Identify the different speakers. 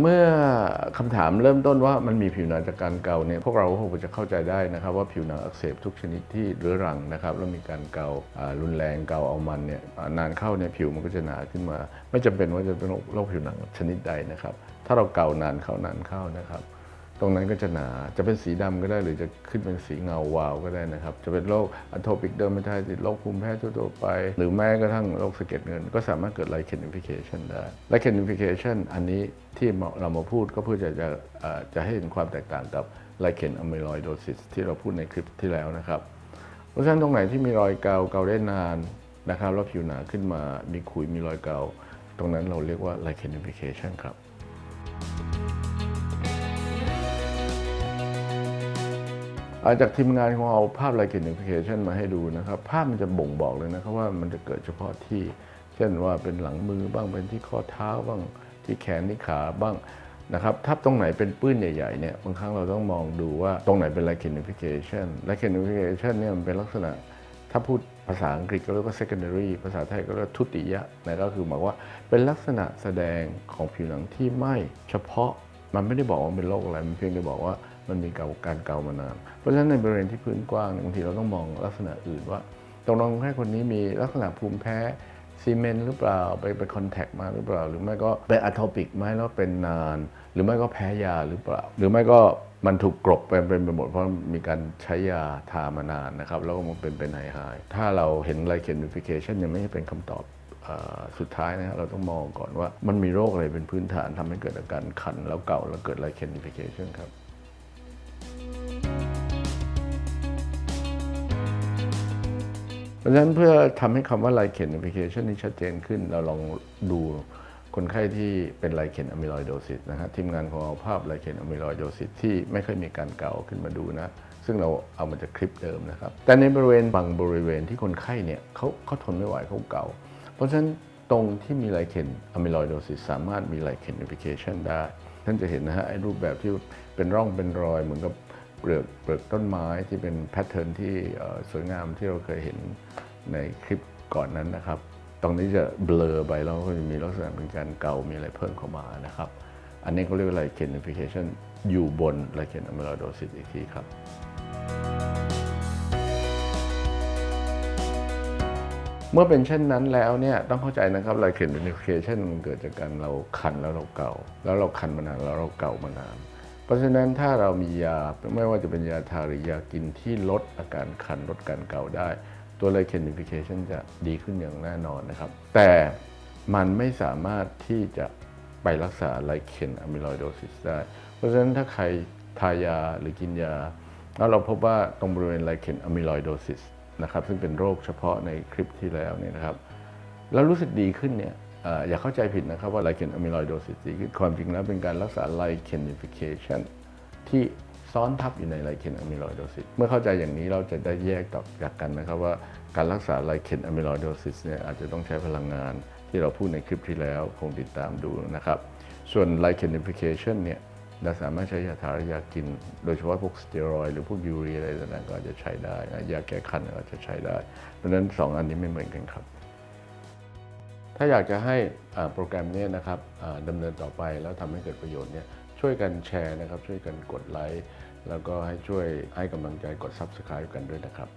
Speaker 1: เมื่อคำถามเริ่มต้นว่ามันมีผิวหนังจากการเกาเนี่ยพวกเราคงจะเข้าใจได้นะครับว่าผิวหนังอักเสบทุกชนิดที่เรื้อรังนะครับแล้วมีการเการุนแรงเกาเอามันเนี่ยนานเข้าเนี่ยผิวมันก็จะหนาขึ้นมา ไม่จำเป็นว่าจะเป็นโรคผิวหนังชนิดใดนะครับถ้าเราเกานานเข้านานเข้านะครับ ตรงนั้นก็จะหนา จะเป็นสีดำก็ได้หรือจะขึ้นเป็นสีเงาวาวก็ได้นะครับ จะเป็นโรคอโทปิกเดอร์มาไทติสโรคภูมิแพ้ทั่วๆไป หรือแม้กระทั่งโรคสะเก็ดเงิน ก็สามารถเกิดไลเคนอิฟิเคชันได้ ไลเคนอิฟิเคชันอันนี้ที่เรามาพูดก็เพื่อจะจะจะให้เห็นความแตกต่างกับไลเคนอะมิลอยโดซิสที่เราพูดในคลิปที่แล้วนะครับ เพราะฉะนั้นตรงไหนที่มีรอยเกาเกาได้นานนะครับแล้วผิวหนาขึ้นมามีขุยมีรอยเกา ตรงนั้นเราเรียกว่าไลเคนอิฟิเคชันครับ จากทีมงานของเราเอาภาพ l i เ e n i f i c a t i o n มาให้ดูนะครับ ภาพมันจะบ่งบอกเลยนะครับว่ามันจะเกิดเฉพาะที่ เช่นว่าเป็นหลังมือบ้างเป็นที่ข้อเท้าบ้างที่แขนที่ขาบ้างนะครับถ้าตรงไหนเป็นปื้นใหญ่ๆเนี่ยบางครั้งเราต้องมองดูว่าตรงไหนเป็น l i เ e n i f i c a t i o n l i เ e n i f i c a t i o n เนี่ยมันเป็นลักษณะ ถ้าพูดภาษาอังกฤษก็เรียกว่า secondary ภาษาไทยก็เรียกว่าทุติยะนะก็คือหมายว่าเป็นลักษณะแสดงของผิวหนังที่ไม่เฉพาะมันไม่ได้บอกว่าเป็นโรคอะไร มันเพียงแต่บอกว่า มันมีเกาการเก่ามานาน เพราะฉะนั้นในบริเวณที่พื้นกว้างบางทีเราต้องมองลักษณะอื่นว่าตรงน้องแค่คนนี้มีลักษณะภูมิแพ้ซีเมนต์หรือเปล่าไปไปคอนแทคมาหรือเปล่า หรือไม่ก็เป็นอะโทปิกไหมแล้วเป็นนาน หรือไม่ก็แพ้ยาหรือเปล่า หรือไม่ก็มันถูกกรบเป็นเป็นไปหมดเพราะมีการใช้ยาทามานานนะครับ แล้วก็มันเป็นเป็นหายหายๆถ้าเราเห็นไลเคน i ฟิเคชันยังไม่ใช่เป็นคำตอบสุดท้ายนะครับเราต้องมองก่อนว่ามันมีโรคอะไรเป็นพื้นฐานทำให้เกิดอาการคันแล้วเก่าแล้วเกิดไลเคนอิฟิเคชันครับ ราะฉะนั้นเพื่อทำให้คำว่าไลเคนอิฟิเคชันนี้ชัดเจนขึ้น เราลองดูคนไข้ที่เป็นไลเคนอะมิลอยโดซิสนะฮะทีมงานของเราภาพไลเคนอะมิลอยโดซิสที่ไม่เคอยมีการเก่าขึ้นมาดูนะ ซึ่งเราเอามาจากคลิปเดิมนะครับ แต่ในบริเวณบางบริเวณที่คนไข้เนี่ยเขาเขาทนไม่ไหวเขาเก่า เพราะฉะนั้นตรงที่มีไลเคนอะมิลอยโดซิสสามารถมีไลเคนอิฟิเคชันได้ ท่านจะเห็นนะฮะไอ้รูปแบบที่เป็นร่องเป็นรอยเหมือนกับ เปลือกเปลือกต้นไม้ที่เป็นแพทเทิร์นที่สวยงามที่เราเคยเห็นในคลิปก่อนนั้นนะครับ ตรงนี้จะเบลอไปแล้วก็จะมีลักษณะเป็นการเกา มีอะไรเพิ่มเข้ามานะครับ อันนี้เขาเรียกว่าไลเคนอิฟิเคชันอยู่บนไลเคนอะมิลอยโดซิสอีกทีครับเมื่อเป็นเช่นนั้นแล้วเนี่ยต้องเข้าใจนะครับไลเคนอิฟิเคชันมันเกิดจากการเราคันแล้วเราเก่า แล้วเราคันมานานแล้วเราเก่ามานาน เพราะฉะนั้นถ้าเรามียาไม่ว่าจะเป็นยาทาหรือยากินที่ลดอาการคันลดการเกาได้ ตัวไลเคนอิฟิเคชันจะดีขึ้นอย่างแน่นอนนะครับ แต่มันไม่สามารถที่จะไปรักษาไลเคนอะมิลอยโดซิสได้ เพราะฉะนั้นถ้าใครทายาหรือกินยา แล้วเราพบว่าตรงบริเวณไลเคนอะมิลอยโดซิสนะครับซึ่งเป็นโรคเฉพาะในคลิปที่แล้วเนี่ยนะครับ แล้วรู้สึกดีขึ้นเนี่ย อย่าเข้าใจผิดนะครับว่าไลเคนอะมิลอยโดซิสดีขึ้นความจริงแล้วเป็นการรักษาไลเคนอิฟิเคชันที่ซ้อนทับอยู่ในไลเคนอะมิลอยโดซิสเมื่อเข้าใจอย่างนี้เราจะได้แยกตอกจากกันนะครับว่าการรักษาไลเคนอะมิลอยโดซิสเนี่ยอาจจะต้องใช้พลังงาน ที่เราพูดในคลิปที่แล้วคงติดตามดูนะครับส่วนไลเคนอิฟิเคชันเนี่ยเราสามารถใช้ยาทารยากิน โดยเฉพาะพวกสเตียรอยหรือพวกยูรีอะไรต่างๆก็อาจจะใช้ได้นะยาแก้คันก็จะใช้ได้ เพราะฉะนั้นสองอันนี้ไม่เหมือนกันครับ ถ้าอยากจะให้โปรแกรมนี้นะครับดำเนินต่อไปแล้วทำให้เกิดประโยชน์เนี่ยช่วยกันแชร์นะครับ ช่วยกันกดไลค์แล้วก็ให้ช่วยให้กำลังใจกด Subscribe กันด้วยนะครับ